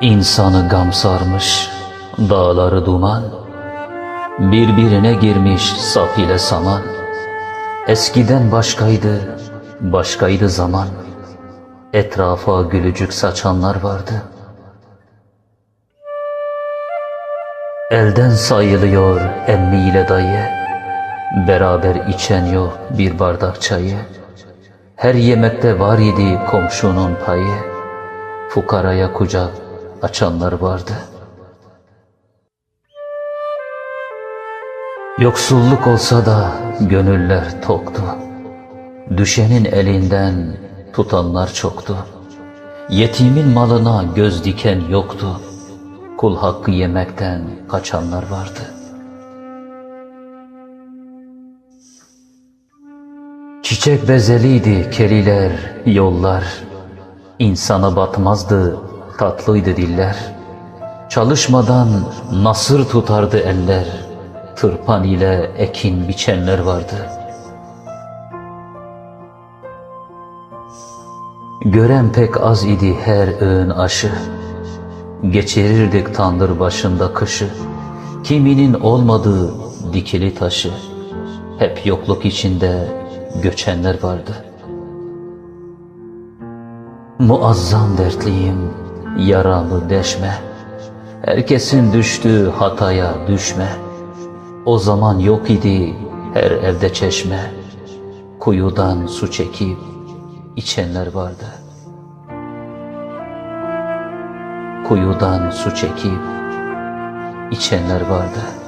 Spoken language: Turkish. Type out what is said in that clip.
İnsanı gam sarmış, dağları duman, Birbirine girmiş sap ile saman. Eskiden başkaydı, başkaydı zaman. Etrafa gülücük saçanlar vardı. Elden sayılıyor emmiyle dayı. Beraber içen yok bir bardak çayı. Her yemekte var idi komşunun payı. Fukaraya kucak açanlar vardı. Yoksulluk olsa da gönüller toktu. Düşenin elinden tutanlar çoktu. Yetimin malına göz diken yoktu. Kul hakkı yemekten kaçanlar vardı. Çiçek bezeliydi keliler, yollar. İnsana batmazdı, tatlıydı diller. Çalışmadan nasır tutardı eller. Tırpan ile ekin biçenler vardı. Gören pek az idi her öğün aşı. Geçirirdik tandır başında kışı. Kiminin olmadığı dikili taşı. Hep yokluk içinde göçenler vardı. Muazzam dertliyim, yaramı deşme. Herkesin düştüğü hataya düşme. O zaman yok idi her evde çeşme. Kuyudan su çekip içenler vardı. Kuyudan su çekip içenler vardı.